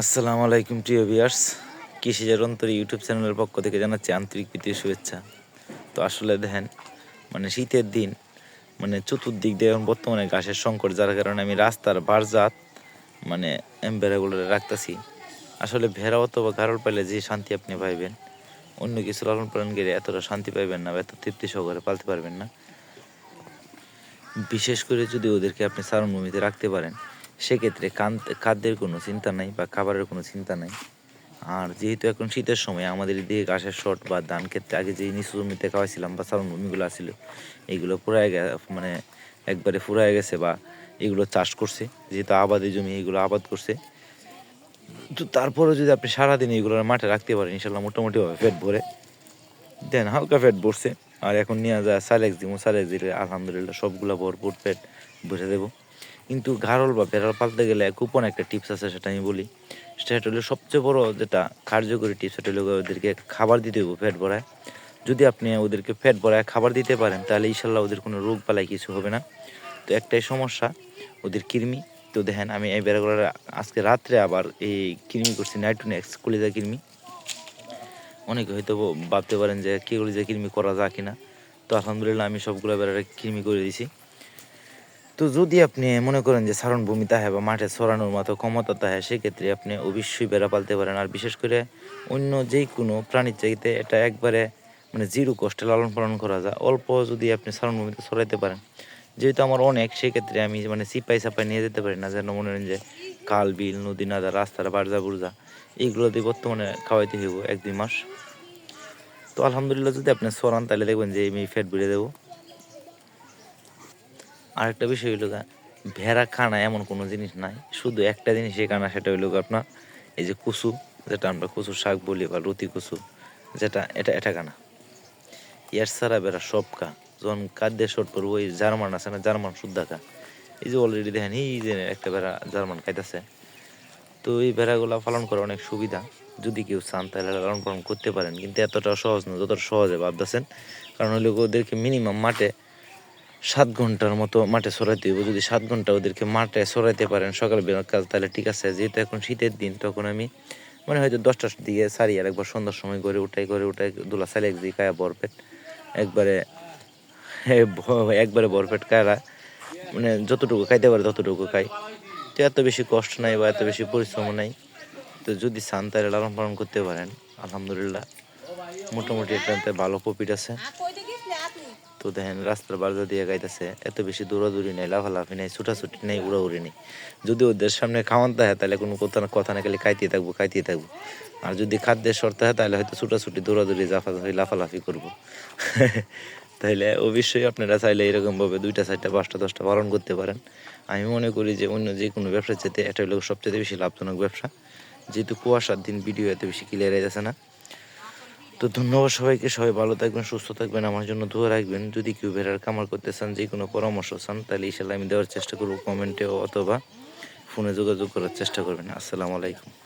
আসসালামু আলাইকুম, প্রিয় ভিউয়ার্স কৃষিজার অন্তর ইউটিউব চ্যানেলের পক্ষ থেকে জানাচ্ছি আন্তরিক প্রীতীয় শুভেচ্ছা। তো আসলে দেখেন মানে শীতের দিন মানে চতুর্দিক দিয়ে এখন বর্তমানে ঘাসের সংকট, যার কারণে আমি রাস্তার বারজাত মানে ভেড়াগুলো রাখতেছি। আসলে ভেড়া অথবা গারল পাইলে যে শান্তি আপনি পাইবেন, অন্য কিছু লালন পালন করে এতটা শান্তি পাইবেন না বা এত তৃপ্তি সহকারে পালতে পারবেন না। বিশেষ করে যদি ওদেরকে আপনি চারণভূমিতে রাখতে পারেন সেক্ষেত্রে খাদ্যের কোনো চিন্তা নাই বা খাবারের কোনো চিন্তা নাই। আর যেহেতু এখন শীতের সময়, আমাদের এদিকে ঘাসের শট বা ধান ক্ষেত্রে আগে যে নিচু জমিতে খাওয়াইছিলাম বা চারণভূমিগুলো আছিল এগুলো পুরাই মানে একবারে ফুরায় গেছে বা এগুলো চাষ করছে। যেহেতু আবাদি জমি, এগুলো আবাদ করছে। তো তারপরে যদি আপনি সারাদিন এগুলো মাঠে রাখতে পারেন, ইনশাল্লাহ মোটামুটিভাবে পেট ভরে। দেন হালকা পেট ভরছে। আর এখন নিয়ে যায় সালেক্স দিব সালেক্স দিলে আলহামদুলিল্লাহ সবগুলো ভরপুর পেট ভরে দেবো। কিন্তু ঘাড়ল বা বেড়াল পালতে গেলে কুপন একটা টিপস আছে সেটা আমি বলি। সেটা হলো সবচেয়ে বড় যেটা কার্যকরী টিপস সেটা হলো ওদেরকে খাবার দিতে হবে পেট ভরায়। যদি আপনি ওদেরকে পেট ভরায় খাবার দিতে পারেন তাহলে ইনশাল্লাহ ওদের কোনো রোগ পালাই কিছু হবে না। তো একটাই সমস্যা, ওদের কৃমি। তো দেখেন আমি এই বেড়াগুলো আজকে রাত্রে আবার এই কৃমি করছি নাইট্রোনেক্স কলিজা কৃমি। অনেকে হয়তো ভাবতে পারেন যে কে কলিজা কৃমি করা যায় কিনা। তো আলহামদুলিল্লাহ আমি সবগুলো বেড়ারে কৃমি করে দিছি। তো যদি আপনি মনে করেন যে সারণ ভূমি তাহে বা মাঠে ছড়ানোর মতো ক্ষমতা তাহে, সেক্ষেত্রে আপনি অবশ্যই বেড়া পালতে পারেন। আর বিশেষ করে অন্য যে কোনো প্রাণীর চাইতে এটা একবারে মানে জিরো কষ্টে লালন পালন করা যায়। অল্প যদি আপনি সারণ ভূমিতে ছড়াইতে পারেন। যেহেতু আমার অনেক, সেক্ষেত্রে আমি মানে সিপাই সাপাই নিয়ে যেতে পারি না। যেন মনে করেন যে খাল, বিল, নদী নাদা রাস্তার বারজা বুরজা এইগুলো দিয়ে বর্তমানে খাওয়াইতে হইব এক দুই মাস। তো আলহামদুলিল্লাহ যদি আপনি সরান তাহলে দেখবেন যে আমি ফ্যাট বেড়ে দেবো। আরেকটা বিষয় হইল গা, ভেড়া খানা এমন কোনো জিনিস নাই শুধু একটা জিনিসই খানা সেটা হইল আপনার এই যে কুসু যেটা আমরা কুসু শাক বলি বা লতি কুসু যেটা এটা এটা খানা ইয়ার ছাড়া বেড়া সব খা যখন খাদ্যের শর্ট পড়ব ওই জার্মান আছে না জার্মান শুদ্ধা খা এই যে অলরেডি দেখেন এই যে একটা বেড়া জার্মান খাইতেছে তো এই ভেড়াগুলো পালন করা অনেক সুবিধা যদি কেউ চান তাহলে লালন পালন করতে পারেন কিন্তু এতটা সহজ না যতটা সহজে ভাবতেছেন কারণ হলো ওদেরকে মিনিমাম মাঠে সাত ঘণ্টার মতো মাঠে সরাইতে হইব যদি সাত ঘণ্টা ওদেরকে মাঠে সরাইতে পারেন সকাল বেলার কাজ, তাহলে ঠিক আছে। যেহেতু এখন শীতের দিন, তখন আমি মানে হয়তো দশটার দিকে সারি আর একবার সন্ধ্যার সময় করে উঠাই করে উঠাই, দুলা সালে এক দিকে কায়া বরপেট। একবারে একবারে বরপেট কায়রা মানে যতটুকু খাইতে পারে ততটুকু খাই। তো এত বেশি কষ্ট নাই বা এত বেশি পরিশ্রম নাই। তো যদি চান তাহলে লালন পালন করতে পারেন। আলহামদুলিল্লাহ। মোটামুটি এটাতে ভালো প্রফিট আছে। তো দেখেন, রাস্তার বারজা দিয়ে গাইতেছে, এত বেশি দৌড়াদৌড়ি নেই, লাফালাফি নেই, ছুটাছুটি নেই, উড়াউড়ি নেই। যদি ওদের সামনে খাওয়ান থাকে তাহলে কোনো কথা না কথা না খালি খাইতে থাকব খাইতে থাকব। আর যদি খাদ্যের শর্ত হয়, তাহলে হয়তো ছুটাছুটি, দৌড়াদৌড়ি জাফাজাফি লাফালাফি করব। তাহলে অবশ্যই আপনারা চাইলে এরকমভাবে দুইটা, চারটা, পাঁচটা, দশটা পালন করতে পারেন। আমি মনে করি যে অন্য যে কোনো ব্যবসার চেয়ে এটা হলো সবচেয়ে বেশি লাভজনক ব্যবসা। যেহেতু কুয়াশার দিন ভিডিও এত বেশি ক্লিয়ার হয়ে যাচ্ছে না। তো ধন্যবাদ সবাইকে, সবাই ভালো থাকবেন, সুস্থ থাকবেন, আমার জন্য দোয়া রাখবেন। যদি কেউ ভেড়ার কামার করতে চান, যে কোনো পরামর্শ চান, তাহলে ইশাল্লাহ আমি দেওয়ার চেষ্টা করব, কমেন্টে অথবা ফোনে যোগাযোগ করার চেষ্টা করবেন। আসসালামু আলাইকুম।